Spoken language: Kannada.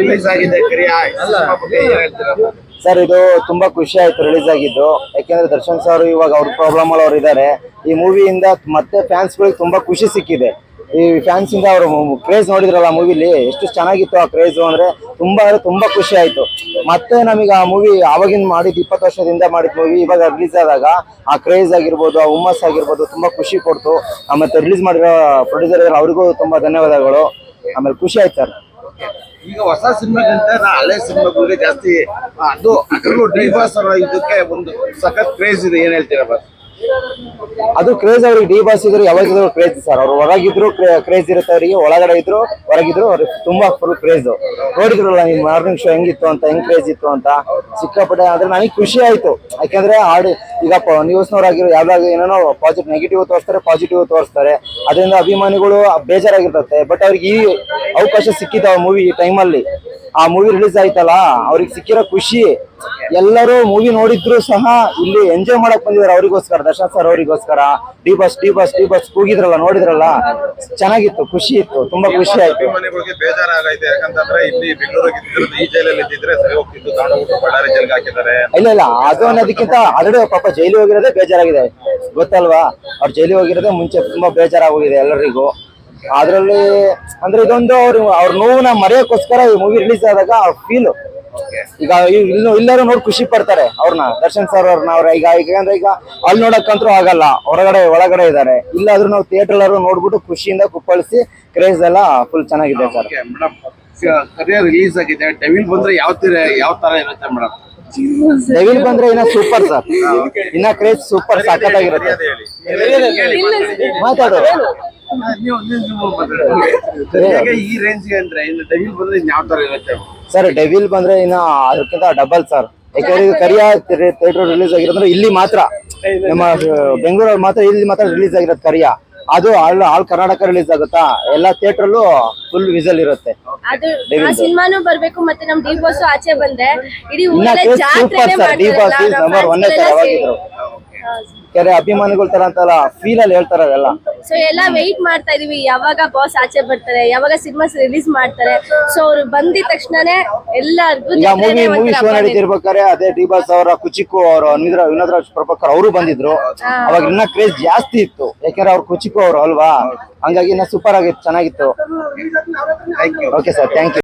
ರಿಲೀಸ್ ಆಗಿದೆ ಸರ್ ಇದು ತುಂಬಾ ಖುಷಿ ಆಯ್ತು ರಿಲೀಸ್ ಆಗಿದ್ದು. ಯಾಕೆಂದ್ರೆ ದರ್ಶನ್ ಸರ್ ಇವಾಗ ಅವ್ರ ಪ್ರಾಬ್ಲಮ್ ಅಲ್ಲಿ ಅವ್ರು ಇದ್ದಾರೆ ಈ ಮೂವಿಯಿಂದ ಮತ್ತೆ ಫ್ಯಾನ್ಸ್ ಗಳಿಗೆ ತುಂಬಾ ಖುಷಿ ಸಿಕ್ಕಿದೆ. ಈ ಫ್ಯಾನ್ಸ್ ಇಂದ ಅವರು ಕ್ರೇಜ್ ನೋಡಿದ್ರಲ್ಲ ಮೂವಿಲಿ ಎಷ್ಟು ಚೆನ್ನಾಗಿತ್ತು ಆ ಕ್ರೇಜ್ ಅಂದ್ರೆ ತುಂಬಾ ಅಂದ್ರೆ ತುಂಬಾ ಖುಷಿ ಆಯ್ತು. ಮತ್ತೆ ನಮಗೆ ಆ ಮೂವಿ ಆವಾಗಿನ ಮಾಡಿದ್ದು ಇಪ್ಪತ್ತು ವರ್ಷದಿಂದ ಮಾಡಿದ ಮೂವಿ ಇವಾಗ ರಿಲೀಸ್ ಆದಾಗ ಆ ಕ್ರೇಜ್ ಆಗಿರ್ಬೋದು ಆ ಹುಮ್ಮಸ್ ಆಗಿರ್ಬೋದು ತುಂಬಾ ಖುಷಿ ಕೊಡ್ತು. ಮತ್ತೆ ರಿಲೀಸ್ ಮಾಡಿರೋ ಪ್ರೊಡ್ಯೂಸರ್ ಅವರಿಗೂ ತುಂಬಾ ಧನ್ಯವಾದಗಳು. ಆಮೇಲೆ ಖುಷಿ ಆಯ್ತು ಸರ್ ಈಗ ಹೊಸ ಸಿನಿಮಾಗಿಂತ ಹಳೆ ಸಿನಿಮಾಗಳಿಗೆ ಜಾಸ್ತಿ ಅದು ಅದರಲ್ಲೂ ಡಿ ಬಾಸ್ ಇದಕ್ಕೆ ಒಂದು ಸಖತ್ ಕ್ರೇಜ್ ಇದೆ. ಏನ್ ಹೇಳ್ತೀರಾ ಬಸ್? ಅದು ಕ್ರೇಜ್ ಅವ್ರಿಗೆ ಡಿ ಬಾಸ್ ಇದ್ರು ಯಾವಾಗಿದ್ರು ಕ್ರೇಜ್ ಸರ್ ಅವ್ರು ಹೊರಗಿದ್ರು ಕ್ರೇಜ್ ಇರುತ್ತೆ ಅವರಿಗೆ, ಒಳಗಡೆ ಇದ್ರು, ಹೊರಗಿದ್ರು, ಅವ್ರಿಗೆ ತುಂಬಾ ಫುಲ್ ಕ್ರೇಜ್ ನೋಡಿದ್ರಲ್ಲ ನಿಮ್ ಮಾರ್ನಿಂಗ್ ಶೋ ಹೆಂಗಿತ್ತು ಅಂತ, ಹೆಂಗ್ ಕ್ರೇಜ್ ಇತ್ತು ಅಂತ? ಸಿಕ್ಕಾಪಟ್ಟೆ ಆದ್ರೆ ನನಗೆ ಖುಷಿ ಆಯ್ತು. ಯಾಕಂದ್ರೆ ಆಡಿ ಈಗ ನ್ಯೂಸ್ನವರಾಗಿರೋ ಯಾವ್ದಾಗ ಏನೋ ಪಾಸಿಟಿವ್ ನೆಗೆಟಿವ್ ತೋರಿಸ್ತಾರೆ ಪಾಸಿಟಿವ್ ತೋರಿಸ್ತಾರೆ. ಅದರಿಂದ ಅಭಿಮಾನಿಗಳು ಬೇಜಾರಾಗಿರ್ತತೆ ಬಟ್ ಅವ್ರಿಗೆ ಈ ಅವಕಾಶ ಸಿಕ್ಕಿದ ಮೂವಿ ಟೈಮಲ್ಲಿ ಆ ಮೂವಿ ರಿಲೀಸ್ ಆಯ್ತಲ್ಲ ಅವ್ರಿಗೆ ಸಿಕ್ಕಿರೋ ಖುಷಿ ಎಲ್ಲರೂ ಮೂವಿ ನೋಡಿದ್ರು ಸಹ ಇಲ್ಲಿ ಎಂಜಾಯ್ ಮಾಡಕ್ ಬಂದಿದ್ದಾರೆ ಅವರಿಗೋಸ್ಕರ ದರ್ಶನ್ ಸರ್ ಅವರಿಗೋಸ್ಕರ. D boss D boss D boss ಕೂಗಿದ್ರಲ್ಲ ನೋಡಿದ್ರಲ್ಲ ಚೆನ್ನಾಗಿತ್ತು ಖುಷಿ ಇತ್ತು ತುಂಬಾ ಖುಷಿ ಆಯ್ತು. ಅಭಿಮಾನಿಗಳಿಗೆ ಬೇಜಾರಾಗೈತೆ ಯಾಕಂತಂದ್ರೆ ಇಲ್ಲಿ ಬೆಂಗಳೂರಿಗೆ ಇದ್ದಿದ್ರೆ ಈ ಜೈಲಲ್ಲಿ ಇದ್ದಿದ್ರೆ ಸರಿ ಹೋಗ್ತಿದ್ದು ದಾವಣಗೆರೆ ಬಳ್ಳಾರಿ ಜೈಲ್ಗೆ ಹಾಕಿದ್ದಾರೆ. ಇಲ್ಲ ಇಲ್ಲ ಅದು ಅನ್ನೋದಕ್ಕಿಂತ ಆಲ್ರೆಡಿ ಪಾಪ ಜೈಲಿ ಹೋಗಿರೋದೇ ಬೇಜಾರಾಗಿದೆ. ಗೊತ್ತಲ್ವಾ? ಅವ್ರ ಜೈಲಿ ಹೋಗಿರೋದೇ ಮುಂಚೆ ತುಂಬಾ ಬೇಜಾರಾಗೋಗಿದೆ ಎಲ್ಲರಿಗೂ. ಅದ್ರಲ್ಲಿ ಅಂದ್ರೆ ಇದೊಂದು ಅವ್ರು ಅವ್ರ ನೋವನ್ನ ಮರೆಯೋಕ್ಕೋಸ್ಕರ ಈ ಮೂವಿ ರಿಲೀಸ್ ಆದಾಗ ಅವ್ರ ಫೀಲ್ ಈಗ ಎಲ್ಲರೂ ನೋಡಿ ಖುಷಿ ಪಡ್ತಾರೆ ಅವ್ರನ್ನ, ದರ್ಶನ್ ಸರ್ ಅವ್ರನ್ನ, ಅವ್ರ ಈಗ ಈಗ ಅಂದ್ರೆ ಈಗ ಅಲ್ಲಿ ನೋಡಕ್ಕಂತೂ ಆಗಲ್ಲ, ಹೊರಗಡೆ, ಒಳಗಡೆ ಇದ್ದಾರೆ ಇಲ್ಲಾದ್ರೂ ನಾವು ಥಿಯೇಟರ್ ಎಲ್ಲರೂ ನೋಡ್ಬಿಟ್ಟು ಖುಷಿಯಿಂದ ಕುಪ್ಪಳಿಸಿ ಕ್ರೇಜ್ ಎಲ್ಲ ಫುಲ್ ಚೆನ್ನಾಗಿದೆ ಸರ್ ಮೇಡಮ್ ರಿಲೀಸ್ ಆಗಿದೆ. ಡೆವಿಲ್ ಬಂದ್ರೆ ಯಾವ ತರ ಯಾವ ತರ ಇರುತ್ತೆ ಮೇಡಮ್ ಡೆವಿಲ್ ಬಂದ್ರೆ ಇನ್ನ ಸೂಪರ್ ಸರ್ ಇನ್ನ ಕ್ರೇಜ್ ಸೂಪರ್ ಸಾಕತ್ತಾಗಿರುತ್ತೆ ಮಾತಾಡು. ಸರ್ ಡೆವಿಲ್ ಬಂದ್ರೆ ಇನ್ನ ಅದಕ್ಕಿಂತ ಡಬಲ್ ಸರ್ ಯಾಕಂದ್ರೆ ಇದು ಕರಿಯ ಥಿಯೇಟರ್ ರಿಲೀಸ್ ಆಗಿರೋದ್ರೆ ಇಲ್ಲಿ ಮಾತ್ರ. ನಮ್ಮ ಬೆಂಗಳೂರಲ್ಲಿ ಮಾತ್ರ ಇಲ್ಲಿ ಮಾತ್ರ ರಿಲೀಸ್ ಆಗಿರೋದು ಕರಿಯ. ಅದು ಆಲ್ ಆಲ್ ಕರ್ನಾಟಕ ರಿಲೀಸ್ ಆಗುತ್ತಾ? ಎಲ್ಲಾ ಥಿಯೇಟ್ರಲ್ಲೂ ಫುಲ್ ವಿಸಲ್ ಇರುತ್ತೆ. ಅದು ಆ ಸಿನಿಮಾನು ಬರ್ಬೇಕು ಮತ್ತೆ ನಮ್ ಡಿ ಬಾಸ್ ಆಚೆ ಬಂದ್ರೆ ಇಡೀ ಊರಲ್ಲೇ ಜಾತ್ರೆನೇ ನಮ್ಮ ನಂಬರ್ ಒನ್ fans ಸರ್. ಕೆರೆ ಅಭಿಮಾನಿಗಳ ತರ ಅಂತಲ್ಲ ಫೀಲ್ ಅಲ್ಲಿ ಹೇಳ್ತಾರೆ ಅದೆಲ್ಲ ಸೊ ಎಲ್ಲ ವೆಯ್ಟ್ ಮಾಡ್ತಾ ಇದೀವಿ. ಯಾವಾಗ ಬಾಸ್ ಆಚೆ ಬರ್ತಾರೆ ಯಾವಾಗ ಸಿನಿಮಾ ರಿಲೀಸ್ ಮಾಡ್ತಾರೆ. ಸೊ ಅವ್ರು ಬಂದಿದ ತಕ್ಷಣನೇ ಎಲ್ಲರಿಗೂ ಈಗ ಮೂವಿ ಮೂವಿ ಒಂಥರ ಶೋ ಹಬ್ಬನೇ. ನಡೀತಿರ್ಬೇಕಾದ್ರೆ ಅದೇ ಡಿ ಬಾಸ್ ಅವರ ಕುಚಿಕು ಅವರು ಅನ್ವಿದ್ರ ವಿನೋದ್ರಾಜ್ ಪ್ರಭಾಕರ್ ಅವರು ಬಂದಿದ್ರು. ಅವಾಗ ಇನ್ನ ಕ್ರೇಜ್ ಜಾಸ್ತಿ ಇತ್ತು. ಯಾಕಂದ್ರೆ ಅವ್ರ ಕುಚಿಕು ಅವರು ಅಲ್ವಾ? ಹಂಗಾಗಿ ಇನ್ನ ಸೂಪರ್ ಆಗಿತ್ತು ಚೆನ್ನಾಗಿತ್ತು. Thank you okay sir thank you